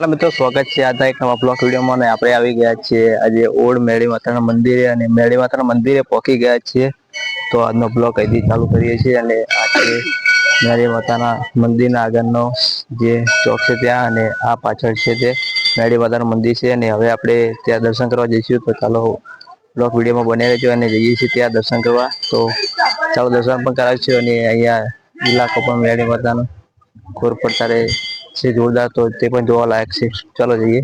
Hello મિત્રો, સ્વાગત છે આજના એક નવા બ્લોગ વિડીયોમાં અને આપણે આવી ગયા છીએ આજે ઓલ્ડ મેળી માતાના મંદિરે અને મેળી માતાના મંદિરે પહોંચી ગયા છીએ. તો આજનો બ્લોગ અહીંથી ચાલુ કરીએ છીએ અને આજે મેળી માતાના મંદિરના આગળનો જે ચોક છે ત્યાં અને આ પાછળ છે તે મેળી માતાનું મંદિર છે અને હવે આપણે ત્યાં દર્શન કરવા જઈશું. તો ચાલો બ્લોક વિડીયોમાં બને રહેજો અને જઈએ છીએ ત્યાં દર્શન કરવા. તો ચાલો દર્શન પણ કરાવીશું અને અહીંયા ઇલાકો પણ મેળી માતાનો ખોર પડતા રહે. છે, જોરદાર તો તે પણ જોવા લાયક છે. ચાલો જઈએ.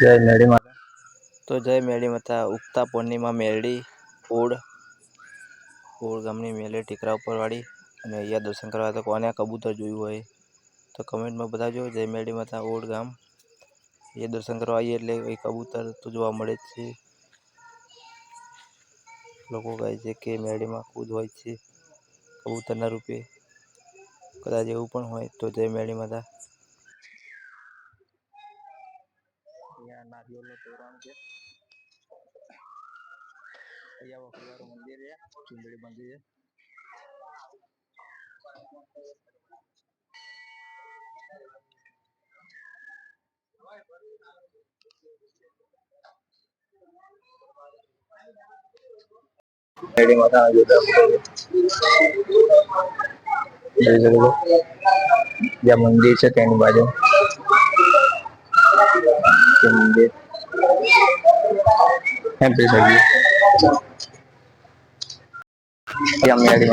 જય મેળી માતા. તો જય મેળી માતા. ઉગતા પૂર્ણિમા મેળી ઓડ ઓડ ગામની મેળી, ટીકરા ઉપર વાળી અને અહીંયા દર્શન કરવા તો કોને કબૂતર જોયું હોય તો કમેન્ટમાં બતાવજો. જય મેળી માતા ઓડ ગામ. એ દર્શન કરવા આવીએ એટલે એ કબૂતર તો જોવા મળે જ છે. લોકો કહે છે કે મેળીમાં કૂદ હોય છે, કબૂતરના રૂપે. કદાચ એવું પણ હોય તો જય મેળી માતા અહીંયા નારિયેળનું તોરણ છે. અહીંયા વખતવાળું મંદિર છે, ચુંદડી મંદિર છે. મેળી માતાના જોરદાર જોઈ શકો છો જ્યાં મંદિર છે તેની બાજુ. મંદિર. એમ કહી શકીએ ત્યાં મેળી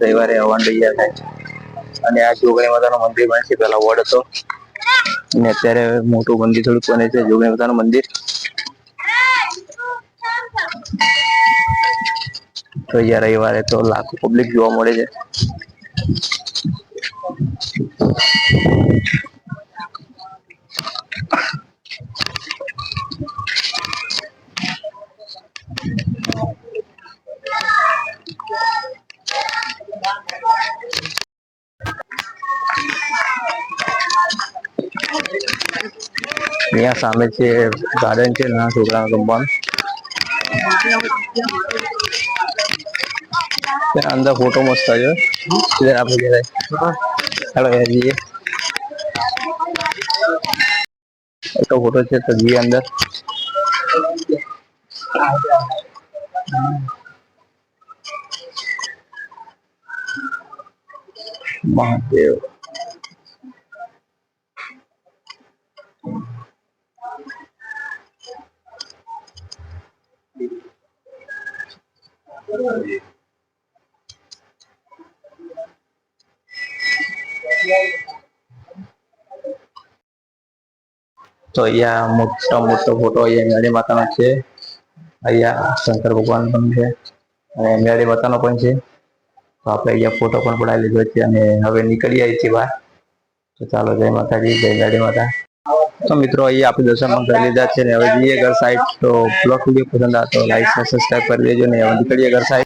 રવિવારે હવન તૈયાર થાય. અને આ જોગણી માતાનું મંદિર બને છે પેલા વડ હતો. અને અત્યારે મોટું મંદિર થોડુંક બને છે જોગણી માતાનું મંદિર. તો અહીંયા રવિવારે તો લાખો પબ્લિક જોવા મળે છે. અહીંયા સામે છે ગાર્ડન છે, નાના છોકરા ત્યાં અંદર ફોટો મસ્ત આવ્યો. ઇધર આપણે જરાય ચાલો જઈએ. એટલો ફોટો છે તો જઈએ અંદર. મહાદેવ. તો અહીંયા મોટો મોટો ફોટો અહીંયા મેળી માતાનો છે. અહીંયા શંકર ભગવાન પણ છે અને મેળી માતાનો પણ છે. તો આપણે અહીંયા ફોટો પણ પડાવી લીધો છે અને હવે નીકળી આવી છીએ બહાર. તો ચાલો જય માતાજી, જય મેળી માતા. તો મિત્રો, અહીંયા આપણે દર્શન કરી લીધા છે ને, હવે જઈએ ઘર સાઈડ તો બ્લોગ વીડિયો પસંદ આવતો લાઈક સબસ્ક્રાઈબ કરી દેજો ને, હવે નીકળીએ ઘર સાઈડ